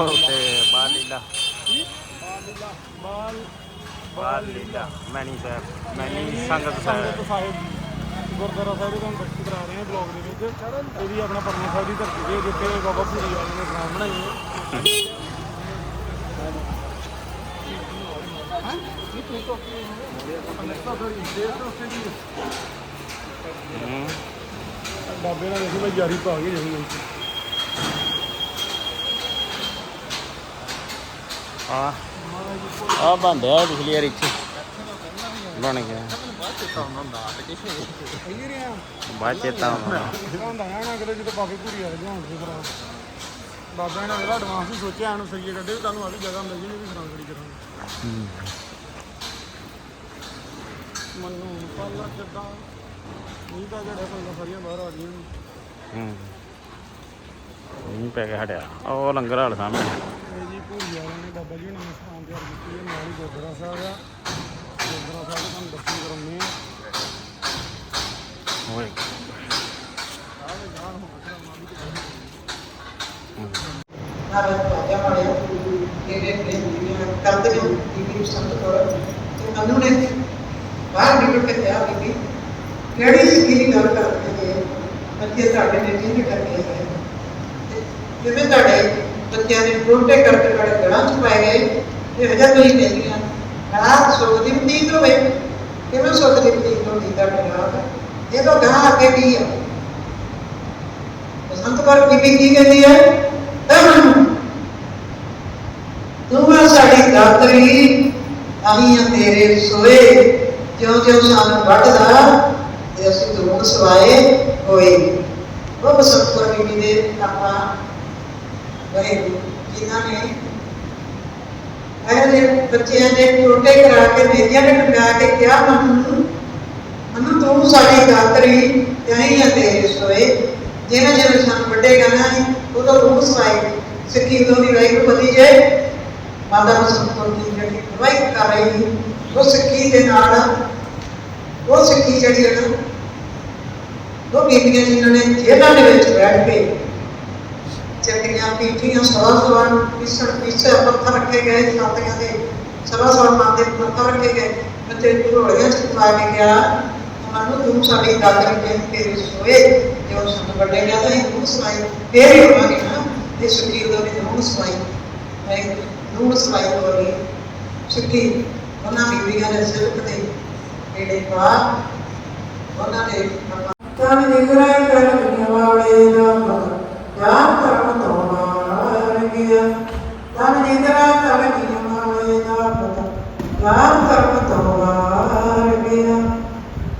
ਤੇ ਬਾਲ ਲੀਲਾ। ਬਾਲ ਬਾਲ ਲੀਲਾ ਮੈਨੀ ਸਾਹਿਬ ਮੈਨੀ ਸੰਗਤ ਸਾਹਿਬ। ਗੁਰਦੁਆਰਾ ਸਾਹਿਬ ਦੇ ਤੁਹਾਨੂੰ ਦਰਸ਼ਨ ਕਰਾ ਰਹੇ ਹਾਂ ਬਲੌਗ ਦੇ ਵਿੱਚ। ਇਹ ਵੀ ਆਪਣਾ ਪਰਮਾ ਸਾਹਿਬ ਦੀ ਧਰਤੀ ਤੇ ਜਿੱਥੇ ਬਾਬਾ ਭੂਰੀ ਵਾਲੇ ਨੇ ਥਾਂ ਬਣਾਈ ਹੈ ਹੂੰ। ਬਾਬੇ ਨਾਲ ਦੇਖੋ ਮੈਂ ਜਾਰੀ ਪਾ ਕੇ ਜਾਊਂਗਾ। ਆ ਆ ਬੰਦਿਆ ਪਿਛਲੀ ਵਾਰ ਇੱਥੇ। ਬਣ ਗਿਆ। ਬਾਅਦ ਚੇਤਾ ਆਉਂਦਾ। ਹੁੰਦਾ ਹੈ ਨਾ ਕਿਤੇ ਜਦੋਂ ਬਾਬੇ ਭੂਰੀ ਵਾਲੇ ਜਾਣ ਦੇ ਭਰਾ ਬਾਬਾ ਨੇ ਐਡਵਾਂਸ ਹੀ ਸੋਚਿਆ ਇਹਨੂੰ ਸਰੀਏ ਕੱਢੇ ਵੀ ਤੁਹਾਨੂੰ ਆ ਵੀ ਜਗ੍ਹਾ ਮਿਲ ਜੂਗੀ ਵੀ ਖਰਾਂਗੜੀ ਕਰਾਂਗੇ। ਮੰਨੂ ਪਾਲਾ ਜੱਦਾ ਨਹੀਂ ਤਾਂ ਜਿਹੜੇ ਪਹਿਲਾਂ ਸਾਰੀਆਂ ਬਾਹਰ ਆ ਗਈਆਂ ਨੇ। ਹੂੰ। ਨਹੀਂ ਪੈ ਗਿਆ ਹਟਿਆ। ਉਹ ਲੰਗਰ ਹਾਲ ਸਾਹਮਣੇ। ਜੀ ਭੂਰੀ ਵਾਲਿਆਂ ਨੇ ਬਾਬਾ ਜੀ ਨੇ ਸਥਾਨ ਤਿਆਰ ਕੀਤੀ ਹੈ ਨਾਲ ਹੀ ਗੁਰਦੁਆਰਾ ਸਾਹਿਬ ਆ। ਗੁਰਦੁਆਰਾ ਸਾਹਿਬ ਦੇ ਤੁਹਾਨੂੰ ਦਰਸ਼ਨ ਕਰਾਉਂਦੇ ਆ। ਓਏ। ਨਾਲ ਰਾਜਾ ਵਾਲੇ ਜਿਹੜੇ ਜਿਹੜੇ ਕਰਦੇ ਨੇ ਬੀਬੀ ਸੰਤ ਕੋਲ ਤੇ ਅਨੂ ਨੇ ਬਾਹਰ ਨਿਕਲ ਕੇ ਕਿਹਾ ਬੀਬੀ ਕਿਹੜੀ ਦੀ ਗੱਲ ਕਰਦੇ ਜੇ ਬੱਚੇ ਤੁਹਾਡੇ ਨੇ ਨਹੀਂ ਕਰਦੇ ਹੈ ਜਿਵੇਂ ਤੁਹਾਡੇ ਬੱਚਿਆਂ ਦੇ ਟੋਟੇ ਕਰਕੇ ਤੁਹਾਡੇ ਗਲਾਂ ਚ ਪਾਏ ਗਏ। ਇਹ ਹਜਾ ਕੋਈ ਨਹੀਂ ਆ ਰਾਤ ਸੁਖ ਦੀ ਹੋਵੇ ਕਿਵੇਂ ਸੁਖ ਦੀ ਹੁੰਦੀ ਤੁਹਾਡੇ ਰਾਤ ਇਹ ਤਾਂ ਗਾਂ ਅੱਗੇ ਕੀ ਆ। ਸੰਤ ਕੌਰ ਬੀਬੀ ਕੀ ਕਹਿੰਦੀ ਹੈ ਤੂੰ ਆ ਸਾਡੀ ਦਾਤਰੀ। ਅਸੀਂ ਆ ਤੇਰੇ ਸੋਏ। ਜਿਉਂ ਜਿਉਂ ਸਾਨੂੰ ਵੱਢਦਾ ਤੇ ਅਸੀਂ ਤੂੰ ਸਵਾਏ ਹੋਏ। ਉਹ ਬਸੰਤ ਕੌਰ ਬੀਬੀ ਦੇ ਆਪਾਂ ਵਾਹਿਗੁਰੂ ਜਿਨ੍ਹਾਂ ਨੇ ਇਹਦੇ ਬੱਚਿਆਂ ਦੇ ਟੋਟੇ ਕਰਾ ਕੇ ਮੇਰੀਆਂ ਨੇ ਟੰਗਾ ਕੇ ਕਿਹਾ, ਮੈਨੂੰ ਮੈਨੂੰ, ਤੂੰ ਸਾਡੀ ਦਾਤਰੀ ਤੇ ਅਸੀਂ ਸੋਏ? ਜਿਹਨਾਂ ਜਿਹਨਾਂ ਸਾਨੂੰ ਵੱਡੇ ਗਾਣਾ ਹੈ ਉਹਦਾ ਰੂਪ ਸਿੱਖੀ ਤੋਂ ਦੀ ਵਾਹਿਗੁਰੂ ਬਣੀ ਜੇ। ਮਾਤਾ ਬਸੰਤਪੁਰ ਦੀ ਜਿਹੜੀ ਵਾਈ ਕਰ ਰਹੀ ਉਹ ਸਿੱਖੀ ਦੇ ਨਾਲ, ਉਹ ਸਿੱਖੀ ਜਿਹੜੀ ਹੈ ਨਾ, ਉਹ ਬੀਬੀਆਂ ਜਿਨ੍ਹਾਂ ਨੇ ਜੇਲ੍ਹਾਂ ਦੇ ਵਿੱਚ ਬੈਠ ਕੇ ਪੀਠੀਆਂ ਸਵਾ ਸਵਾ ਪਿਸੜ ਪਿਸੜ ਪੱਥਰ ਰੱਖੇ ਗਏ ਸਾਥੀਆਂ ਦੇ ਸਵਾ ਸਵਾ ਮਾਤੇ ਪੱਥਰ ਰੱਖੇ ਗਏ। ਬੱਚੇ ਢੋਲੀਆਂ ਚ ਪਾ ਕੇ ਗਿਆ। ਮਨੂੰ ਤੂੰ ਸਾਡੀ ਦਾਤਰੀ ਕੇ ਤੇਰੇ ਸੋਏ ਜੋ ਸਾਨੂੰ ਵੱਡੇ ਗਿਆ ਤਾਂ ਇਹ ਨੂੰ ਫੇਰ ਹੀ ਹੋਵਾਂਗੇ ਨਾ ਇਹ ਸੁਖੀ ਦਾ ਵੀ ਨੂੰ ਸਮਾਈ। ਮੈਂ ਨੂੰ ਸਮਾਈ ਹੋ ਰਹੀ ਉਹਨਾਂ ਬੀਬੀਆਂ ਦੇ ਸਿਰ ਤੇ ਜਿਹੜੇ ਪਾ। ਉਹਨਾਂ ਨੇ ਤਾਂ ਨਿਗਰਾ ਕਰ ਵਾਲੇ ਦਾ ਪਤਾ ਜਾਂ ਕਰਮ ਤੋਂ ਮਾਰ ਗਿਆ ਤਾਂ ਨਿਗਰਾ ਕਰ ਵਾਲੇ ਦਾ ਕਰਮ ਤੋਂ। ਮਾਰ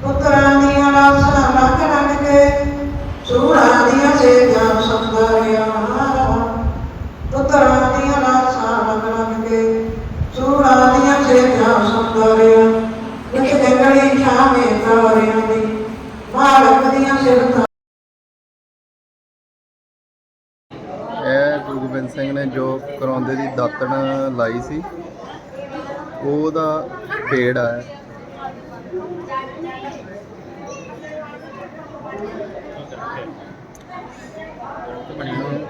ਪੁੱਤਰਾਂ ਦੀਆਂ ਲਾਸ਼ਾਂ ਲੱਗ ਲੱਗ ਕੇ, ਸੂਰਾਂ ਦੀਆਂ ਸੇਜਾਂ ਸੁੰਦਰਿਆ ਪੁੱਤਰਾਂ ਦੀਆਂ ਲਾਸ਼ਾਂ ਲੱਗ ਲੱਗ ਕੇ ਸੂਰਾਂ ਦੀਆਂ ਸੇਜਾਂ ਸੁੰਦਰਿਆ ਵਿੱਚ ਜੰਗਲੀ ਛਾਵੇਂ ਤਾਰਿਆਂ ਦੀ ਮਾਲਕ ਦੀਆਂ ਸਿਰਤਾਂ ਇਹ ਗੁਰੂ ਗੋਬਿੰਦ ਸਿੰਘ ਨੇ ਜੋ ਕਰੌਂਦੇ ਦੀ ਦਾਤਣ ਲਾਈ ਸੀ। ਉਹਦਾ ਪੇੜ ਆ।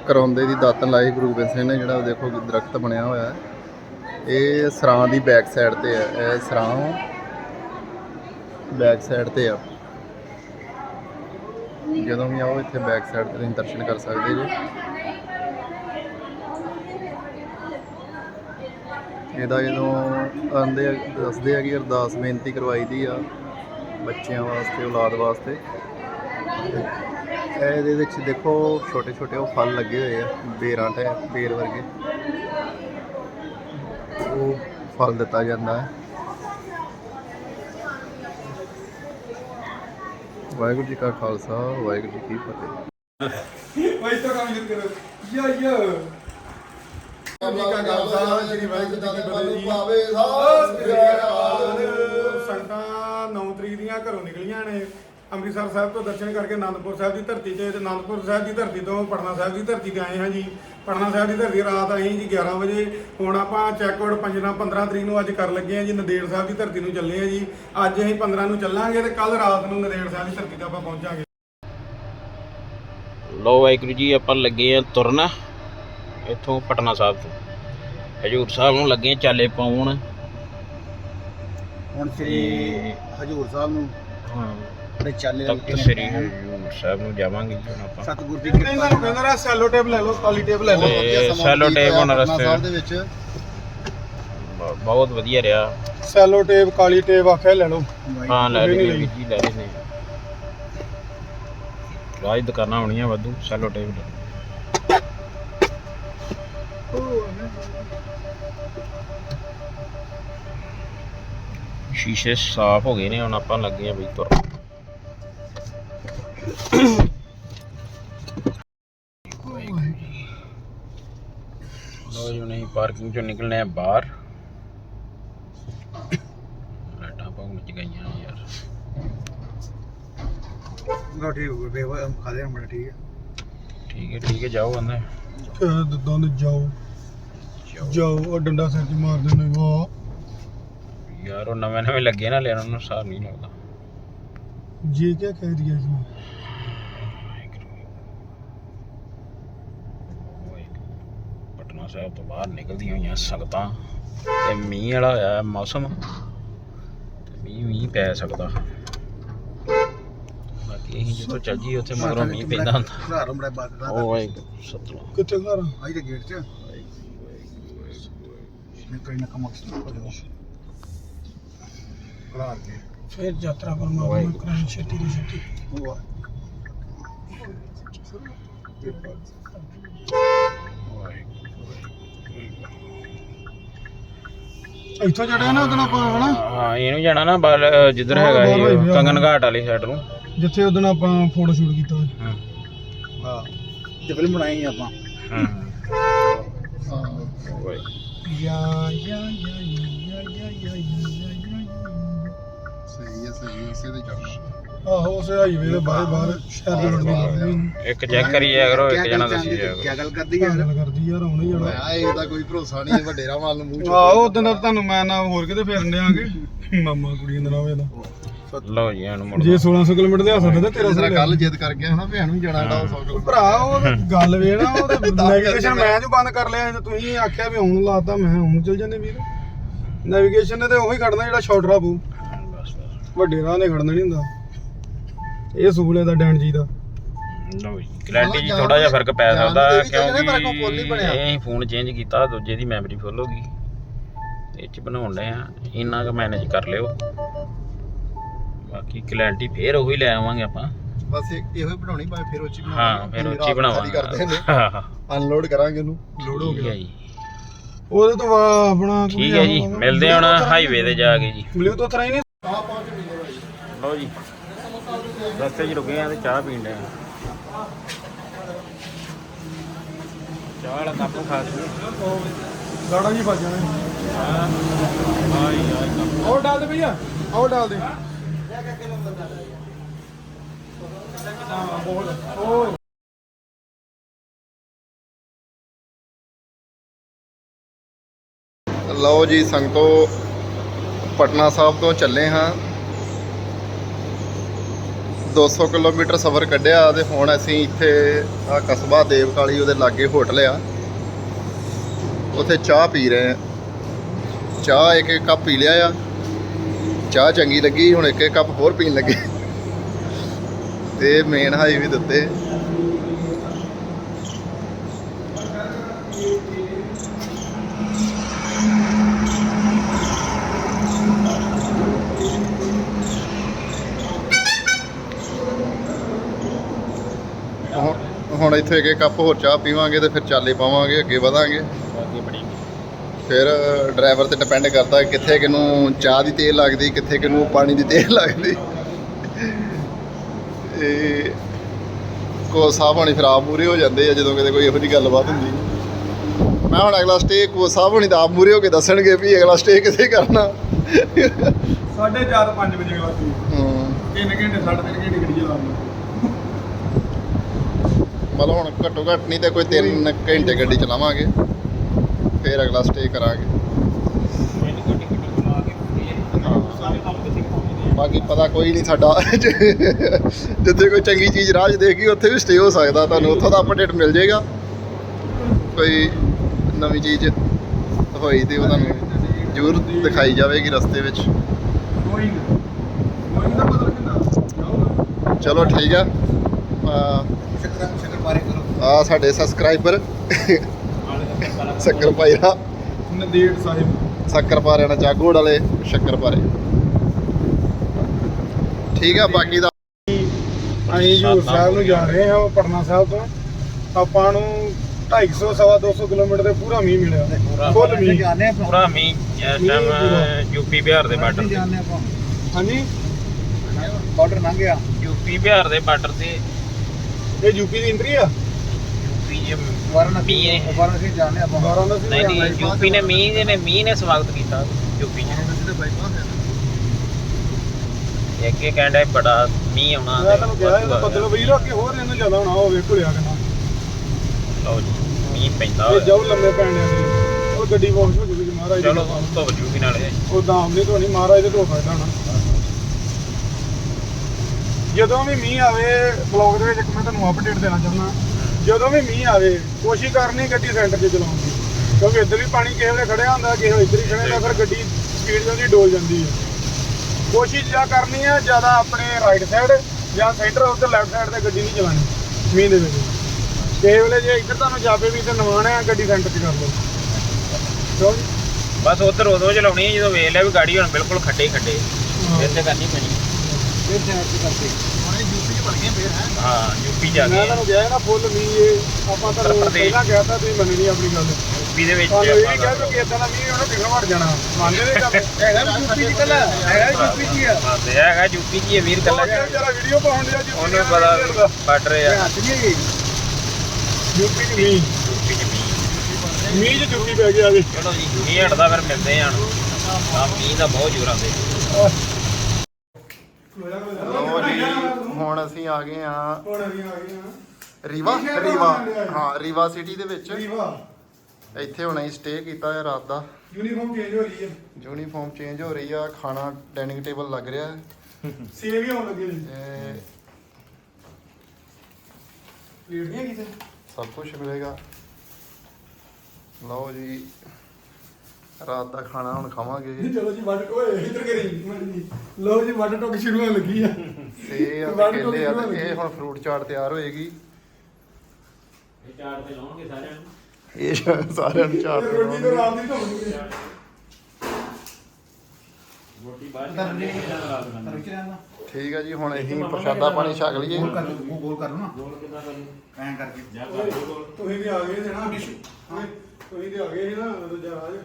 ਕਰੌਂਦੇ ਦੀ ਦਾਤਣ ਲਾਈ ਗੁਰੂ ਗੋਬਿੰਦ ਸਿੰਘ ਨੇ, ਜਿਹੜਾ ਦੇਖੋ ਦਰਖਤ ਬਣਿਆ ਹੋਇਆ ਹੈ। ਇਹ ਸਰਾਂ ਦੀ ਬੈਕ ਸਾਈਡ ਤੇ ਹੈ ਇਹ ਸਰਾਂ ਬੈਕ ਸਾਈਡ ਤੇ ਆ। ਜਦੋਂ ਵੀ ਆਓ, ਇੱਥੇ ਬੈਕ ਸਾਈਡ ਤੇ ਤੁਸੀਂ ਦਰਸ਼ਨ ਕਰ ਸਕਦੇ ਜੀ। ਇਹਦਾ ਜਦੋਂ ਆਂਦੇ ਦੱਸਦੇ ਆ ਕਿ ਅਰਦਾਸ ਬੇਨਤੀ ਕਰਵਾਈ ਦੀ ਆ ਬੱਚਿਆਂ ਵਾਸਤੇ, ਔਲਾਦ ਵਾਸਤੇ। ਇਹਦੇ ਵਿੱਚ ਦੇਖੋ ਛੋਟੇ ਛੋਟੇ ਉਹ ਫਲ ਲੱਗੇ ਹੋਏ ਆ, ਬੇਰਾਂ ਟੈ, ਬੇਰ ਵਰਗੇ। ਉਹ ਫਲ ਦਿੱਤਾ ਜਾਂਦਾ ਹੈ। ਵਾਹਿਗੁਰੂ ਜੀ ਕਾ ਖਾਲਸਾ, ਵਾਹਿਗੁਰੂ ਜੀ ਕੀ ਫਤਿਹ। ਵਈ ਤਾਂ ਕੰਮ ਜੁਰ ਕਰੋ ਯਾ। ਯਾ ਕਾ ਖਾਲਸਾ ਸ੍ਰੀ ਵਾਹਿਗੁਰੂ ਜੀ ਕੀ ਫਤਿਹ ਜੀ। ਪਾਵੇ ਸੰਗਤਾਂ 9 ਤਰੀਕ ਦੀਆਂ ਘਰੋਂ ਨਿਕਲੀਆਂ ਨੇ। ਅੰਮ੍ਰਿਤਸਰ ਸਾਹਿਬ ਤੋਂ ਦਰਸ਼ਨ ਕਰਕੇ ਆਨੰਦਪੁਰ ਸਾਹਿਬ ਦੀ ਧਰਤੀ ਤੇ ਤੇ ਆਨੰਦਪੁਰ ਸਾਹਿਬ ਦੀ ਧਰਤੀ ਤੋਂ ਪਟਨਾ ਸਾਹਿਬ ਦੀ ਧਰਤੀ ਤੇ ਆਏ ਹਾਂ ਜੀ। ਪਟਨਾ ਸਾਹਿਬ ਦੀ ਧਰਤੀ ਰਾਤ ਆਏ ਜੀ 11 ਵਜੇ। ਹੁਣ ਆਪਾਂ ਚੈੱਕਆਊਟ 15 15 ਤਰੀਕ ਨੂੰ ਅੱਜ ਕਰ ਲੱਗੇ ਹਾਂ ਜੀ। ਨੰਦੇੜ ਸਾਹਿਬ ਦੀ ਧਰਤੀ ਨੂੰ ਚੱਲੇ ਹਾਂ ਜੀ। ਅੱਜ ਅਸੀਂ 15 ਨੂੰ ਚੱਲਾਂਗੇ ਤੇ ਕੱਲ ਰਾਤ ਨੂੰ ਨੰਦੇੜ ਸਾਹਿਬ ਦੀ ਧਰਤੀ ਤੇ ਆਪਾਂ ਪਹੁੰਚਾਂਗੇ। ਲੋ ਵਾਹਿਗੁਰੂ ਜੀ ਆਪਾਂ ਲੱਗੇ ਆ ਤੁਰਨ। ਇੱਥੋਂ ਪਟਨਾ ਸਾਹਿਬ ਤੋਂ। ਹਜੂਰ ਸਾਹਿਬ ਨੂੰ ਲੱਗੇ ਚਾਲੇ ਪਾਉਣ। ਹੁਣ ਸ੍ਰੀ ਹਜੂਰ ਸਾਹਿਬ ਨੂੰ ਹਾਂ। ਤੇ ਚਾਲੇ ਤਖਤ ਸ੍ਰੀ ਹਜੂਰ ਸਾਹਿਬ ਨੂੰ ਜਾਵਾਂਗੇ ਜੀ ਹੁਣ ਆਪਾਂ। ਸਤਿਗੁਰ ਦੀ ਨਹੀਂ ਤੁਹਾਨੂੰ ਕਹਿੰਦਾ ਰਾ ਸੈਲੋ ਟੇਪ ਲੈ ਲਓ ਕਾਲੀ ਟੇਪ ਲੈ ਲਓ। ਸੈਲੋ ਟੇਪ ਹੁਣ ਰਸਤੇ ਦੇ ਵਿੱਚ। ਬਹੁਤ ਵਧੀਆ ਰਿਹਾ। ਸੈਲੋ ਟੇਪ ਕਾਲੀ ਟੇਪ ਆਖਿਆ ਲੈ ਲਓ। ਹਾਂ ਲੈ ਲਈ। ਜੀ ਲੈ ਲਈ ਨੇ ਰਾਜ ਦੁਕਾਨਾਂ ਹੋਣੀਆਂ ਵਾਧੂ ਸੈਲੋ ਟੇਪ ਲੈ ਸ਼ੀਸ਼ੇ ਸਾਫ਼ ਹੋ ਗਏ ਨੇ ਹੁਣ ਆਪਾਂ ਲੱਗੇ ਆ ਬਈ ਤੁਰ। ਲੋ ਜੀ ਨਹੀਂ ਪਾਰਕਿੰਗ ਚੋਂ ਨਿਕਲਨੇ ਆ ਬਾਹਰ। ਲਾਈਟਾਂ ਪਾਉ ਮਚ ਗਈਆਂ ਯਾਰ। ਨਾ ਠੀਕ ਹੋ ਗਿਆ ਬੇਵਾ ਖਾ ਲਿਆ ਬੜਾ ਠੀਕ ਹੈ। ਠੀਕ ਹੈ ਠੀਕ ਹੈ ਜਾਓ ਅੰਦਰ ਦਦਾਂ ਦੇ ਜਾਓ। ਜਾਓ। ਜਾਓ ਉਹ ਡੰਡਾ ਸਿਰ 'ਚ ਮਾਰ ਦਿੰਦੇ ਵਾਹ। ਯਾਰ ਉਹ ਨਵੇਂ ਨਵੇਂ ਲੱਗੇ ਨਾ ਲੈਣ ਨੂੰ ਸਾਰ ਨਹੀਂ ਲੱਗਦਾ। ਜੀ ਕੀ ਕਹਿ ਦਿਆ ਜੀ। ਪਟਨਾ ਸਾਹਿਬ ਤੋਂ ਬਾਹਰ ਨਿਕਲਦੀਆਂ ਹੋਈਆਂ ਸੰਗਤਾਂ ਤੇ ਮੀਂਹ ਵਾਲਾ ਹੋਇਆ ਹੈ ਮੌਸਮ ਤੇ ਮੀਂਹ ਮੀਂਹ ਪੈ ਸਕਦਾ। ਬਾਕੀ ਅਸੀਂ ਜਿੱਥੋਂ ਚੱਲ ਜੀ ਉੱਥੇ ਮਗਰੋਂ ਮੀਂਹ ਪੈਂਦਾ ਹੁੰਦਾ। ਘਰ ਬੜਾ ਬਾਤ ਦਾ ਉਹ ਵਾਹਿਗੁਰੂ ਸਤਿਨਾਮ। ਕਿੱਥੇ ਘਰ ਆਈ ਤੇ ਗੇਟ 'ਚ। ਮੈਂ ਕੋਈ ਨਾ ਕਮਕ ਕਲਾਰ ਕੇ। ਫਿਰ ਯਾਤਰਾ ਪਰਮਾਤਮਾ ਵਾਹਿਗੁਰੂ। ਕਰਾਂ ਛੇਤੀ ਦੀ ਛੇਤੀ। ਉਹ ਇੱਥੋਂ ਚੜਿਆ ਨਾ ਉਦੋਂ ਆਪਾਂ ਹਨਾ? ਹਾਂ ਇਹਨੂੰ ਜਾਣਾ ਨਾ ਬਾਹਰ ਜਿੱਧਰ ਹੈਗਾ ਇਹ। ਕੰਗਨ ਘਾਟ ਵਾਲੀ ਸਾਈਡ ਨੂੰ। ਜਿੱਥੇ ਉਹਦਨ ਆਪਾਂ ਫੋਟੋ ਸ਼ੂਟ ਕੀਤਾ ਸੀ। ਹਾਂ ਹਾਂ ਤੇ ਫਿਲਮ ਬਣਾਈ ਆਪਾਂ ਹਾਂ ਹਾਂ ਸਹੀ ਹੈ ਸਹੀ ਹੈ ਉਸੇ ਦੇ ਬਾਹਰ ਬਾਹਰ ਸ਼ਹਿਰ ਇੱਕ ਚੈੱਕ ਕਰੀ ਜਾਇਆ ਕਰੋ ਇੱਕ ਜਣਾ ਤੁਸੀਂ ਜਾਇਆ ਕਰੋ ਕੀ ਗੱਲ ਕਰਦੀ ਯਾਰ ਗੱਲ ਕਰਦੀ ਯਾਰ ਹੁਣ ਹੀ ਜਾਣਾ ਆ ਇਹਦਾ ਕੋਈ ਭਰੋਸਾ ਨਹੀਂ ਹੈ ਵੱਡੇ ਨੂੰ ਮੂੰਹ ਚੋਂ ਆਹੋ ਉਦੋਂ ਦਾ ਤੁਹਾਨੂੰ ਮੈਂ ਨਾ ਹੋਰ ਕਿਤੇ ਫੇਰਨ ਦੇਾਂਗੇ ਮਾਮਾ ਕੁੜੀ ਦਾ ਨਾਮ ਇਹਦਾ ਲਓ ਜੀ ਹੁਣ ਮੁੜ ਜੇ 1600 ਕਿਲੋਮੀਟਰ ਦੇ ਹੱਸਦੇ ਤੇ 1300 ਤੇਰਾ ਕੱਲ ਜਿੱਦ ਕਰ ਗਿਆ ਹਨਾ ਭੈਣ ਨੂੰ ਜਾਣਾ ਡਾ 100 ਕਿਲੋ ਭਰਾ ਉਹ ਗੱਲ ਵੇ ਨਾ ਉਹ ਨੈਵੀਗੇਸ਼ਨ ਮੈਂ ਜੋ ਬੰਦ ਕਰ ਲਿਆ ਤੇ ਤੁਸੀਂ ਆਖਿਆ ਵੀ ਹੁਣ ਲਾਤਾ ਮੈਂ ਹੁਣ ਚੱਲ ਜਾਂਦੇ ਵੀਰ। ਨੈਵੀਗੇਸ਼ਨ ਨੇ ਤੇ ਉਹੀ ਖੜਨਾ ਜਿਹੜਾ ਸ਼ਾਰਟ ਰਾਹ ਪੂ ਵੱਡੇ ਰਾਹ ਨੇ ਖੜਨਾ ਨਹੀਂ ਹੁੰਦਾ। ਇਹ ਸੂਲੇ ਦਾ ਡੈਣ ਜੀ ਦਾ। ਲਓ ਜੀ ਕਲੈਰਿਟੀ ਜੀ ਥੋੜਾ ਜਿਹਾ ਫ਼ਰਕ ਪੈ ਸਕਦਾ ਕਿਉਂਕਿ ਬਣਿਆ। ਇਹ ਫੋਨ ਚੇਂਜ ਕੀਤਾ ਦੂਜੇ ਦੀ ਮੈਮਰੀ ਫੁੱਲ ਹੋ ਗਈ। ਇਹ ਚ ਬਣਾਉਣ ਆ ਇੰਨਾ ਕੁ ਮੈਨੇਜ ਕਰ ਲਿਓ। ਬਾਕੀ ਕਲੈਰਿਟੀ ਫੇਰ ਉਹੀ ਲੈ ਆਵਾਂਗੇ ਆਪਾਂ ਬਸ ਇਹ- ਇਹੋ ਹੀ ਬਣਾਉਣੀ ਬਾਅਦ ਫਿਰ ਉੱਚੀ ਬਣਾਵਾਂਗੇ ਹਾਂ ਫਿਰ ਉੱਚੀ ਬਣਾਵਾਂਗੇ ਕਰਦੇ ਨੇ ਹਾਂ ਹਾਂ ਅਨਲੋਡ ਕਰਾਂਗੇ ਉਹਨੂੰ ਲੋਡ ਹੋ ਠੀਕ ਗਿਆ ਹੈ ਜੀ ਉਹਦੇ ਤੋਂ ਬਾਅਦ ਆਪਣਾ ਠੀਕ ਹੈ ਜੀ ਮਿਲਦੇ ਹਾਂ ਹੁਣ ਹਾਈਵੇ ਤੇ ਜਾ ਕੇ ਜੀ ਬਲੂਟੁੱਥ ਰਾਹੀਂ ਨਹੀਂ ਲਓ ਜੀ ਰਸਤੇ 'ਚ ਰੁਕੇ ਆ ਤੇ ਚਾਹ ਪੀਣ ਡਏ ਆ ਚਾਹ ਵਾਲਾ ਕੱਪ ਖਾ ਲਈ ਗਾੜਾ ਜੀ ਵੱਜ ਜਾਣਾ ਆਈ ਆਈ ਕੱਪ और डाल दे भैया और डाल दे ਲਓ ਜੀ, ਸੰਗਤੋ, ਪਟਨਾ ਸਾਹਿਬ ਤੋਂ ਚੱਲੇ ਹਾਂ। 200 ਕਿਲੋਮੀਟਰ ਸਫ਼ਰ ਕੱਢਿਆ ਤੇ ਹੁਣ ਅਸੀਂ ਇੱਥੇ ਆ ਕਸਬਾ ਦੇਵਕਾਲੀ ਉਹਦੇ ਲਾਗੇ ਹੋਟਲ ਆ। ਉੱਥੇ ਚਾਹ ਪੀ ਰਹੇ ਆ ਚਾਹ ਇੱਕ ਇੱਕ ਕੱਪ ਪੀ ਲਿਆ ਆ। ਚਾਹ ਚੰਗੀ ਲੱਗੀ, ਹੁਣ ਇੱਕ ਇੱਕ ਕੱਪ ਹੋਰ ਪੀਣ ਲੱਗੇ। ਤੇ ਮੇਨ ਹਾਈਵੇ ਦੇ ਉੱਤੇ। ਹੁਣ- ਇੱਥੇ ਇੱਕ ਕੱਪ ਹੋਰ ਚਾਹ ਪੀਵਾਂਗੇ ਤੇ ਫਿਰ ਚਾਲੇ ਪਾਵਾਂਗੇ, ਅੱਗੇ ਵਧਾਂਗੇ। ਫਿਰ ਡਰਾਈਵਰ ਤੇ ਡਿਪੈਂਡ ਕਰਦਾ ਕਿੱਥੇ ਕਿਨੂੰ ਚਾਹ ਦੀ ਤੇਲ ਲੱਗਦੀ ਕਿੱਥੇ ਕਿਨੂੰ ਪਾਣੀ ਦੀ ਤੇਲ ਲੱਗਦੀ। ਇਹ ਕੋ ਸਾਹਿਬ ਹੋਣੀ ਫਿਰ ਆਪ ਮੂਰੇ ਹੋ ਜਾਂਦੇ ਆ ਜਦੋਂ ਕਿਤੇ ਕੋਈ ਇਹੋ ਜੀ ਗੱਲਬਾਤ ਹੁੰਦੀ। ਮੈਂ ਹੁਣ ਅਗਲਾ ਸਟੇ ਕੋ ਸਾਹਿਬ ਹੋਣੀ ਦਾ ਆਪ ਮੂਰੇ ਹੋ ਕੇ ਦੱਸਣਗੇ ਵੀ ਅਗਲਾ ਸਟੇ ਕਿੱਥੇ ਕਰਨਾ। 4:30 ਵਜੇ ਅਗਲਾ ਸਟੇ ਹੂੰ। 3 ਘੰਟੇ 3.5 ਘੰਟੇ ਮਤਲਬ ਹੁਣ ਘੱਟੋ ਘੱਟ ਨਹੀਂ ਤੇ ਕੋਈ 3 ਘੰਟੇ ਗੱਡੀ ਚਲਾਵਾਂਗੇ। ਫਿਰ ਅਗਲਾ ਸਟੇ ਕਰਾਂਗੇ। ਬਾਕੀ ਪਤਾ ਕੋਈ ਨਹੀਂ ਸਾਡਾ। ਜਿੱਥੇ ਕੋਈ ਚੰਗੀ ਚੀਜ਼ 'ਚ ਦੇਖੀ ਉੱਥੇ ਵੀ ਸਟੇ ਹੋ ਸਕਦਾ ਤੁਹਾਨੂੰ। ਉੱਥੋਂ ਦਾ ਅਪਡੇਟ ਮਿਲ ਜਾਏਗਾ। ਕੋਈ ਨਵੀਂ ਚੀਜ਼ ਹੋਈ ਤੇ ਉਹ ਤੁਹਾਨੂੰ ਜ਼ਰੂਰ ਦਿਖਾਈ ਜਾਵੇਗੀ ਰਸਤੇ ਵਿੱਚ। ਚਲੋ ਠੀਕ ਆ। ਆ ਸਾਡੇ ਸਬਸਕ੍ਰਾਈਬਰ ਸ਼ੱਕਰ ਪਾਈਰਾ ਨਦੇੜ ਸਾਹਿਬ। ਸ਼ੱਕਰ ਪਾਰੇ ਨਾਲ ਜਾਗੋੜ ਵਾਲੇ ਸ਼ੱਕਰ ਪਾਰੇ ਠੀਕ ਆ ਬਾਕੀ ਦਾ ਅਸੀਂ ਹਜੂਰ ਸਾਹਿਬ ਨੂੰ ਜਾ ਰਹੇ ਹਾਂ ਪਟਨਾ ਸਾਹਿਬ ਤੋਂ। ਆਪਾਂ ਨੂੰ 250 ਸਵਾ 200 ਕਿਲੋਮੀਟਰ ਤੇ ਪੂਰਾ ਮੀਂਹ ਮਿਲਿਆ। ਫੁੱਲ ਮੀਂਹ। ਪੂਰਾ ਮੀਂਹ ਇਸ। ਟਾਈਮ ਯੂਪੀ ਬਿਹਾਰ ਦੇ ਬਾਰਡਰ ਤੇ। ਹਾਂਜੀ? ਬਾਰਡਰ ਲੰਘ ਗਿਆ। ਯੂਪੀ ਬਿਹਾਰ ਦੇ ਬਾਰਡਰ ਤੇ। ਇਹ ਯੂਪੀ ਦੀ ਐਂਟਰੀ ਆ? ਯੂਪੀ ਜੇ ਵਾਰਾਣਸੀ ਮੀਂਹ ਹੈ। ਵਾਰਾਣਸੀ ਜਾਣੇ ਆਪਾਂ। ਵਾਰਾਣਸੀ ਨਹੀਂ ਨਹੀਂ ਯੂਪੀ ਨੇ ਮੀਂਹ ਦੇ ਨੇ ਮੀਂਹ ਨੇ ਸਵਾਗਤ ਕੀਤਾ ਯੂਪੀ ਨੇ। ਵਾਰਾਣਸੀ ਦੇ ਬਾਈਪਾਸ ਹੈ ਇੱਕ ਇਹ ਕਹਿੰਦਾ ਬੜਾ ਮੀਂਹ ਆਉਣਾ ਮੈਂ ਤੁਹਾਨੂੰ ਕਿਹਾ ਇਹ ਬੱਦਲ ਵਈ ਰੱਖ ਕੇ ਹੋਰ ਇਹਨੂੰ ਜ਼ਿਆਦਾ ਹੋਣਾ ਹੋਵੇ ਘੁਲਿਆ ਕਿੰਨਾ ਲਓ ਜੀ ਮੀਂਹ ਪੈਂਦਾ ਇਹ ਹੋਇਆ। ਜਾਉ ਲੰਮੇ ਪੈਣੇ ਨੇ ਉਹ ਗੱਡੀ ਵਾਸ਼ ਹੋ ਜੂਗੀ ਮਹਾਰਾਜ ਦੀ। ਚਲੋ ਕਿਰਪਾ। ਧੁੱਪ ਜੂਗੀ ਨਾਲੇ। ਉਹ ਦਾਮ ਨਹੀਂ ਧੋਣੀ ਮਹਾਰਾਜ ਦੇ ਧੋ ਫਾਇਦਾ ਹੋਣਾ ਜਦੋਂ ਵੀ ਮੀਂਹ ਆਵੇ ਬਲੌਗ ਦੇ ਵਿੱਚ ਇੱਕ ਮੈਂ ਤੁਹਾਨੂੰ ਅਪਡੇਟ ਦੇਣਾ ਚਾਹੁੰਦਾ। ਜਦੋਂ ਵੀ ਮੀਂਹ ਆਵੇ ਕੋਸ਼ਿਸ਼ ਕਰਨੀ ਗੱਡੀ ਸੈਂਟਰ 'ਚ ਚਲਾਉਣ ਦੀ। ਕਿਉਂਕਿ ਇੱਧਰ ਵੀ ਪਾਣੀ ਕਿਸੇ ਵੇਲੇ ਖੜਿਆ ਹੁੰਦਾ ਕਿਸੇ ਵੇਲੇ ਇੱਧਰ ਹੀ ਖੜਿਆ ਹੁੰਦਾ ਫਿਰ ਗੱਡੀ ਸਪੀਡ ਜਾਂਦੀ ਡੋਲ ਜਾਂਦੀ ਹੈ ਕੋਸ਼ਿਸ਼ ਜਾਂ ਕਰਨੀ ਹੈ ਜ਼ਿਆਦਾ ਆਪਣੇ ਰਾਈਟ ਸਾਈਡ ਜਾਂ ਸੈਂਟਰ ਉੱਧਰ ਲੈਫਟ ਸਾਈਡ ਤੇ ਗੱਡੀ ਨਹੀਂ ਚਲਾਣੀ ਮੀਂਹ ਦੇ ਵਿੱਚ ਕਿਸੇ ਵੇਲੇ ਜੇ ਇੱਧਰ ਤੁਹਾਨੂੰ ਜਾਪੇ ਵੀ ਤੇ ਨਵਾਣਾ ਹੈ ਗੱਡੀ ਸੈਂਟਰ 'ਚ ਕਰ ਲਓ। ਕਿਉਂ ਜੀ? ਬਸ ਉਧਰ ਉਦੋਂ ਚਲਾਉਣੀ ਹੈ ਜਦੋਂ ਵੇਖ ਲਿਆ ਵੀ ਗਾੜੀ ਹੁਣ ਬਿਲਕੁਲ ਖੱਡੇ ਹੀ ਖੱਡੇ। ਫਿਰ ਤੇ ਕਰਨੀ ਪੈਣੀ। ਫਿਰ ਸਾਈਡ ਤੇ ਕਰਕੇ ਗਏ ਫਿਰ ਹੈ। ਹਾਂ ਯੂਪੀ ਜਾ ਮੈਂ ਕੇ ਤੁਹਾਨੂੰ ਕਿਹਾ ਨਾ ਫੁੱਲ ਮੀਂਹ ਇਹ ਆਪਾਂ ਤੁਹਾਨੂੰ ਉੱਤਰ ਪ੍ਰਦੇਸ਼। ਪਹਿਲਾਂ ਕਿਹਾ ਤਾਂ ਤੁਸੀਂ ਮੰਨੀ ਨਹੀਂ ਆਪਣੀ ਗੱਲ। ਯੂਪੀ ਦੇ ਵਿੱਚ ਤੁਹਾਨੂੰ ਇਹ ਵੀ ਕਿਹਾ ਕਿ ਇਦਾਂ ਦਾ ਮੀਂਹ ਉਹਨੇ ਦਿਖਣ ਵੜ ਜਾਣਾ। ਮੰਨਦੇ ਨੇ ਗੱਲ? ਹੈਗਾ ਵੀ ਯੂਪੀ ਚ ਕੱਲਾ ਹੈਗਾ ਵੀ ਯੂਪੀ ਹੀ ਆ। ਮੰਨਦੇ ਆ, ਹੈਗਾ ਯੂਪੀ ਜੀ ਇਹ ਵੀਰ ਕੱਲਾ ਉਹ ਜਿਹੜਾ ਵੀਡੀਓ ਪਾਉਣ ਦਿਆ ਜੀ ਉਹਨੂੰ ਪਤਾ ਇਹ ਆ ਹੱਥ ਨਹੀਂ ਹੈਗੀ। ਯੂਪੀ ਦੀ ਮੀਂਹ। ਯੂਪੀ ਚ ਮੀਂਹ। ਮੀਂਹ ਚ ਜੁੱਤੀ ਪੈ ਗਿਆ ਜੀ ਚਲੋ ਜੀ ਮੀਂਹ ਹਟਦਾ ਫਿਰ ਮਿਲਦੇ ਆਂ ਆ ਮੀਂਹ ਦਾ ਬਹੁਤ ਜ਼ੋਰ ਆਉਂਦੇ ਲਓ ਜੀ। ਹੁਣ ਅਸੀਂ ਆ ਗਏ ਆ ਹੁਣ ਅਸੀਂ ਆ ਗਏ ਹਾਂ। ਰੀਵਾ ਰੀਵਾ। ਹਾਂ ਰੀਵਾ ਸਿਟੀ ਦੇ ਵਿੱਚ। ਰੀਵਾ। ਇੱਥੇ ਹੁਣ ਅਸੀਂ ਸਟੇ ਕੀਤਾ ਹੈ ਰਾਤ ਦਾ। ਯੂਨੀਫਾਰਮ ਚੇਂਜ ਹੋ ਰਹੀ ਹੈ। ਯੂਨੀਫਾਰਮ ਚੇਂਜ ਹੋ ਰਹੀ ਆ ਖਾਣਾ ਡਾਈਨਿੰਗ ਟੇਬਲ ਲੱਗ ਰਿਹਾ ਹੈ। ਸੇਵ ਹੀ ਹੋਣ ਲੱਗੇ ਜੀ ਤੇ ਪਲੇਟ ਨਹੀਂ ਹੈਗੀ ਤੇ ਸਭ ਕੁਝ ਮਿਲੇਗਾ। ਲਓ ਜੀ ਰਾਤ ਦਾ ਖਾਣਾ ਹੁਣ ਖਾਵਾਂਗੇ। ਚਲੋ ਜੀ ਵੱਡ ਓਏ ਇੱਧਰ ਕਰੀ। ਲਓ ਜੀ ਵੱਡ ਟੋਕ ਸ਼ੁਰੂ ਹੋਣ ਲੱਗੀ ਆ। ਤੇ ਆ ਤੇ ਕੇਲੇ ਆ ਹੋ ਤੇ ਇਹ। ਹੁਣ ਫਰੂਟ ਚਾਟ ਤਿਆਰ ਹੋਏਗੀ। ਇਹ ਚਾਰ ਤੇ ਲਾਉਣਗੇ ਸਾਰਿਆਂ ਨੂੰ? ਇਹ ਸਾਰਿਆਂ ਨੂੰ ਚਾਟ ਰੋਟੀ ਤੋਂ ਰਾਤ ਦੀ ਢੋਣੀ ਰੋਟੀ ਬਾਅਦ ਚ ਖਾਂਦੇ ਆ, ਇਹਦਾ ਰਾਤ ਨੂੰ ਰੁਕ ਰਹਿਣਾ ਠੀਕ ਆ ਜੀ ਹੁਣ ਅਸੀਂ ਪ੍ਰਸ਼ਾਦਾ ਪਾਣੀ ਛਕ ਲਈਏ। ਗੋਲ ਕਰ ਲਓ ਗੋਲ ਕਰ ਲਓ ਨਾ। ਗੋਲ ਕਿੱਦਾਂ ਕਰੂ ਐਂ ਕਰਕੇ। ਜਾ ਕਰ ਗੋਲ। ਤੁਸੀਂ ਵੀ ਆ ਗਏ ਸੀ ਨਾ ਤੁਸੀਂ ਤੇ ਆ ਗਏ ਸੀ ਨਾ ਦੂਜਾ ਰਾਜ।